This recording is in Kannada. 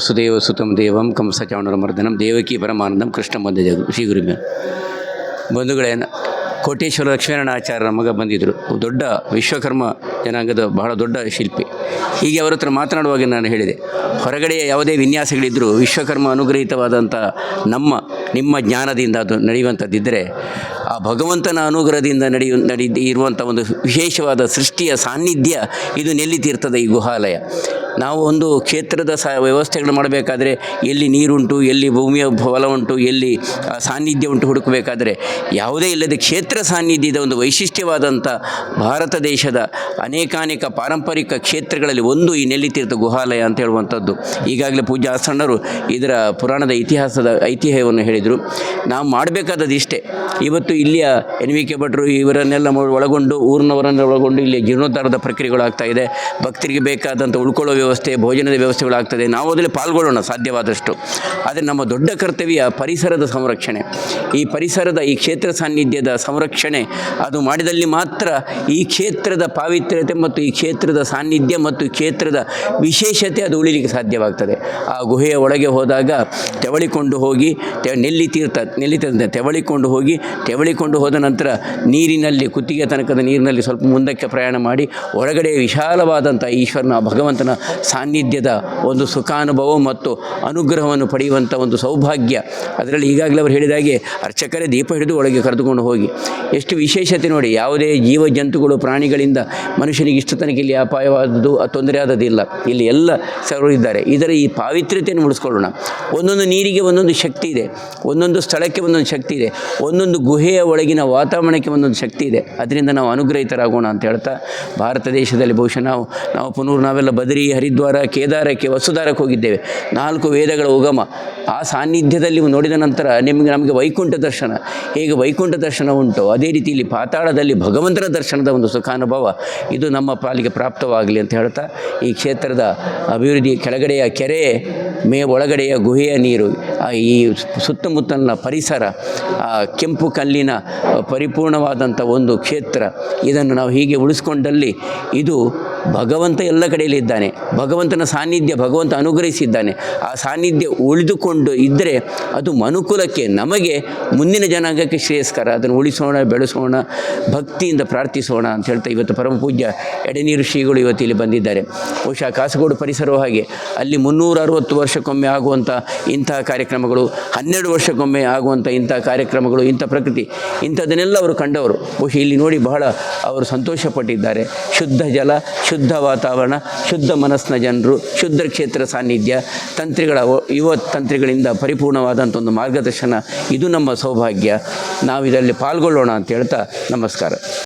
ವಸುದೇವ ಸುತಂ ದೇವಂ ಕಂಸ ದೇವಕಿ ಪರಮಾನಂದಂ, ಕೃಷ್ಣ ಬಂದ ಜಗು, ಶ್ರೀ ಗುರುಮೆ ಬಂಧುಗಳೇ ಕೋಟೇಶ್ವರ ಕೋಟೇಶ್ವರ ಲಕ್ಷ್ಮೀನಾರಾಯಣಾಚಾರ್ಯರ ಮಗ ಬಂದಿದ್ದರು. ದೊಡ್ಡ ವಿಶ್ವಕರ್ಮ ಜನಾಂಗದ ಬಹಳ ದೊಡ್ಡ ಶಿಲ್ಪಿ. ಹೀಗೆ ಅವರ ಹತ್ರ ಮಾತನಾಡುವಾಗ ನಾನು ಹೇಳಿದೆ, ಹೊರಗಡೆ ಯಾವುದೇ ವಿನ್ಯಾಸಗಳಿದ್ದರೂ ವಿಶ್ವಕರ್ಮ ಅನುಗ್ರಹಿತವಾದಂಥ ನಮ್ಮ, ನಿಮ್ಮ ಜ್ಞಾನದಿಂದ ಅದು ನಡೆಯುವಂಥದ್ದಿದ್ದರೆ ಆ ಭಗವಂತನ ಅನುಗ್ರಹದಿಂದ ನಡೆಯು ನಡಿ ಇರುವಂಥ ಒಂದು ವಿಶೇಷವಾದ ಸೃಷ್ಟಿಯ ಸಾನ್ನಿಧ್ಯ ಇದು ನೆಲ್ಲಿತೀರ್ತದೆ ಈ ಗುಹಾಲಯ. ನಾವು ಒಂದು ಕ್ಷೇತ್ರದ ಸ ವ್ಯವಸ್ಥೆಗಳು ಮಾಡಬೇಕಾದ್ರೆ ಎಲ್ಲಿ ನೀರುಂಟು, ಎಲ್ಲಿ ಭೂಮಿಯ ಫಲ ಉಂಟು, ಎಲ್ಲಿ ಸಾನ್ನಿಧ್ಯ ಉಂಟು ಹುಡುಕಬೇಕಾದ್ರೆ ಯಾವುದೇ ಇಲ್ಲದೆ ಕ್ಷೇತ್ರ ಸಾನ್ನಿಧ್ಯದ ಒಂದು ವೈಶಿಷ್ಟ್ಯವಾದಂಥ ಭಾರತ ದೇಶದ ಅನೇಕಾನೇಕ ಪಾರಂಪರಿಕ ಕ್ಷೇತ್ರಗಳಲ್ಲಿ ಒಂದು ಈ ನೆಲ್ಲಿತೀರ್ಥ ಗುಹಾಲಯ ಅಂತ ಹೇಳುವಂಥದ್ದು. ಈಗಾಗಲೇ ಪೂಜ್ಯ ಆಸಣ್ಣರು ಇದರ ಪುರಾಣದ ಇತಿಹಾಸದ ಐತಿಹ್ಯವನ್ನು ಹೇಳಿದರು. ನಾವು ಮಾಡಬೇಕಾದದ್ದು ಇಷ್ಟೇ. ಇವತ್ತು ಇಲ್ಲಿಯ ಎನ್ ವಿ ಕೆ ಭಟ್ರು ಇವರನ್ನೆಲ್ಲ ಒಳಗೊಂಡು, ಊರಿನವರನ್ನೆಲ್ಲ ಒಳಗೊಂಡು ಇಲ್ಲಿ ಜೀರ್ಣೋದ್ಧಾರದ ಪ್ರಕ್ರಿಯೆಗಳಾಗ್ತಾ ಇದೆ. ಭಕ್ತರಿಗೆ ಬೇಕಾದಂಥ ಉಳ್ಕೊಳ್ಳೋ ಭೋಜನದ ವ್ಯವಸ್ಥೆಗಳಾಗ್ತದೆ. ನಾವು ಅದರಲ್ಲಿ ಪಾಲ್ಗೊಳ್ಳೋಣ, ಸಾಧ್ಯವಾದಷ್ಟು. ಆದರೆ ನಮ್ಮ ದೊಡ್ಡ ಕರ್ತವ್ಯ ಪರಿಸರದ ಸಂರಕ್ಷಣೆ. ಈ ಪರಿಸರದ, ಈ ಕ್ಷೇತ್ರ ಸಾನ್ನಿಧ್ಯದ ಸಂರಕ್ಷಣೆ. ಅದು ಮಾಡಿದಲ್ಲಿ ಮಾತ್ರ ಈ ಕ್ಷೇತ್ರದ ಪಾವಿತ್ರ್ಯತೆ ಮತ್ತು ಈ ಕ್ಷೇತ್ರದ ಸಾನ್ನಿಧ್ಯ ಮತ್ತು ಕ್ಷೇತ್ರದ ವಿಶೇಷತೆ ಅದು ಉಳಿಲಿಕ್ಕೆ ಸಾಧ್ಯವಾಗ್ತದೆ. ಆ ಗುಹೆಯ ಒಳಗೆ ಹೋದಾಗ ತೆವಳಿಕೊಂಡು ಹೋಗಿ ನೆಲ್ಲಿ ತೀರ್ಥ ನೆಲ್ಲಿ ತೀರ್ಥ ತೆವಳಿಕೊಂಡು ಹೋಗಿ, ತೆವಳಿಕೊಂಡು ಹೋದ ನಂತರ ನೀರಿನಲ್ಲಿ, ಕುತ್ತಿಗೆ ತನಕದ ನೀರಿನಲ್ಲಿ ಸ್ವಲ್ಪ ಮುಂದಕ್ಕೆ ಪ್ರಯಾಣ ಮಾಡಿ ಒಳಗಡೆ ವಿಶಾಲವಾದಂಥ ಈಶ್ವರನ, ಭಗವಂತನ ಸಾನ್ನಿಧ್ಯದ ಒಂದು ಸುಖಾನುಭವ ಮತ್ತು ಅನುಗ್ರಹವನ್ನು ಪಡೆಯುವಂಥ ಒಂದು ಸೌಭಾಗ್ಯ. ಅದರಲ್ಲಿ ಈಗಾಗಲೇ ಅವರು ಹೇಳಿದ ಹಾಗೆ ಅರ್ಚಕರೇ ದೀಪ ಹಿಡಿದು ಒಳಗೆ ಕರೆದುಕೊಂಡು ಹೋಗಿ. ಎಷ್ಟು ವಿಶೇಷತೆ ನೋಡಿ, ಯಾವುದೇ ಜೀವ ಜಂತುಗಳು ಪ್ರಾಣಿಗಳಿಂದ ಮನುಷ್ಯನಿಗೆ ಇಷ್ಟು ತನಕ ಇಲ್ಲಿ ಅಪಾಯವಾದದ್ದು, ತೊಂದರೆ ಆದದಿಲ್ಲ ಇಲ್ಲಿ ಎಲ್ಲ ಸರ್ವರು ಇದ್ದಾರೆ. ಇದರ ಈ ಪಾವಿತ್ರ್ಯತೆಯನ್ನು ಉಳಿಸ್ಕೊಳ್ಳೋಣ. ಒಂದೊಂದು ನೀರಿಗೆ ಒಂದೊಂದು ಶಕ್ತಿ ಇದೆ. ಒಂದೊಂದು ಸ್ಥಳಕ್ಕೆ ಒಂದೊಂದು ಶಕ್ತಿ ಇದೆ. ಒಂದೊಂದು ಗುಹೆಯ ಒಳಗಿನ ವಾತಾವರಣಕ್ಕೆ ಒಂದೊಂದು ಶಕ್ತಿ ಇದೆ. ಅದರಿಂದ ನಾವು ಅನುಗ್ರಹಿತರಾಗೋಣ ಅಂತ ಹೇಳ್ತಾ, ಭಾರತ ದೇಶದಲ್ಲಿ ಬಹುಶಃ ನಾವು ನಾವು ಪುನೂರು ನಾವೆಲ್ಲ ಬದರಿ ಹರಿದ್ವಾರ, ಕೇದಾರಕ್ಕೆ ವಸುದಾರಕ್ಕೆ ಹೋಗಿದ್ದೇವೆ. ನಾಲ್ಕು ವೇದಗಳ ಉಗಮ. ಆ ಸಾನ್ನಿಧ್ಯದಲ್ಲಿ ನೋಡಿದ ನಂತರ ನಿಮಗೆ ನಮಗೆ ವೈಕುಂಠ ದರ್ಶನ. ಹೇಗೆ ವೈಕುಂಠ ದರ್ಶನ ಉಂಟು? ಅದೇ ರೀತಿ ಇಲ್ಲಿ ಪಾತಾಳದಲ್ಲಿ ಭಗವಂತನ ದರ್ಶನದ ಒಂದು ಸುಖಾನುಭವ. ಇದು ನಮ್ಮ ಪಾಲಿಗೆ ಪ್ರಾಪ್ತವಾಗಲಿ ಅಂತ ಹೇಳ್ತಾ, ಈ ಕ್ಷೇತ್ರದ ಅಭಿವೃದ್ಧಿ ಕೆಳಗಡೆಯ ಕೆರೆ, ಮೇ ಒಳಗಡೆಯ ಗುಹೆಯ ನೀರು ಈ ಸುತ್ತಮುತ್ತಲಿನ ಪರಿಸರ ಕೆಂಪು ಕಲ್ಲಿನ ಪರಿಪೂರ್ಣವಾದಂಥ ಒಂದು ಕ್ಷೇತ್ರ. ಇದನ್ನು ನಾವು ಹೀಗೆ ಉಳಿಸ್ಕೊಂಡಲ್ಲಿ ಇದು ಭಗವಂತ ಎಲ್ಲ ಕಡೆಯಲ್ಲಿ ಇದ್ದಾನೆ. ಭಗವಂತನ ಸಾನ್ನಿಧ್ಯ ಭಗವಂತ ಅನುಗ್ರಹಿಸಿದ್ದಾನೆ. ಆ ಸಾನ್ನಿಧ್ಯ ಉಳಿದುಕೊಂಡು ಇದ್ದರೆ ಅದು ಮನುಕುಲಕ್ಕೆ, ನಮಗೆ ಮುಂದಿನ ಜನಾಂಗಕ್ಕೆ ಶ್ರೇಯಸ್ಕರ. ಅದನ್ನು ಉಳಿಸೋಣ, ಬೆಳೆಸೋಣ, ಭಕ್ತಿಯಿಂದ ಪ್ರಾರ್ಥಿಸೋಣ ಅಂತ ಹೇಳ್ತಾ ಇವತ್ತು ಪರಮ ಪೂಜ್ಯ ಎಡೆನೀರು ಶ್ರೀಗಳು ಇವತ್ತು ಇಲ್ಲಿ ಬಂದಿದ್ದಾರೆ. ಬಹುಶಃ ಕಾಸರಗೋಡು ಪರಿಸರವೂ ಹಾಗೆ. ಅಲ್ಲಿ ಮುನ್ನೂರ ಅರವತ್ತು ವರ್ಷಕ್ಕೊಮ್ಮೆ ಆಗುವಂಥ ಇಂತಹ ಕಾರ್ಯಕ್ರಮಗಳು, ಹನ್ನೆರಡು ವರ್ಷಕ್ಕೊಮ್ಮೆ ಆಗುವಂಥ ಇಂಥ ಕಾರ್ಯಕ್ರಮಗಳು, ಇಂಥ ಪ್ರಕೃತಿ, ಇಂಥದನ್ನೆಲ್ಲ ಅವರು ಕಂಡವರು. ಬಹುಶಃ ಇಲ್ಲಿ ನೋಡಿ ಬಹಳ ಅವರು ಸಂತೋಷಪಟ್ಟಿದ್ದಾರೆ. ಶುದ್ಧ ಜಲ ಶುದ್ಧ ವಾತಾವರಣ, ಶುದ್ಧ ಮನಸ್ಸಿನ ಜನರು, ಶುದ್ಧ ಕ್ಷೇತ್ರ ಸಾನ್ನಿಧ್ಯ, ತಂತ್ರಿಗಳ ಯುವ ತಂತ್ರಿಗಳಿಂದ ಪರಿಪೂರ್ಣವಾದಂಥ ಒಂದು ಮಾರ್ಗದರ್ಶನ, ಇದು ನಮ್ಮ ಸೌಭಾಗ್ಯ. ನಾವು ಇದರಲ್ಲಿ ಪಾಲ್ಗೊಳ್ಳೋಣ ಅಂತ ಹೇಳ್ತಾ ನಮಸ್ಕಾರ.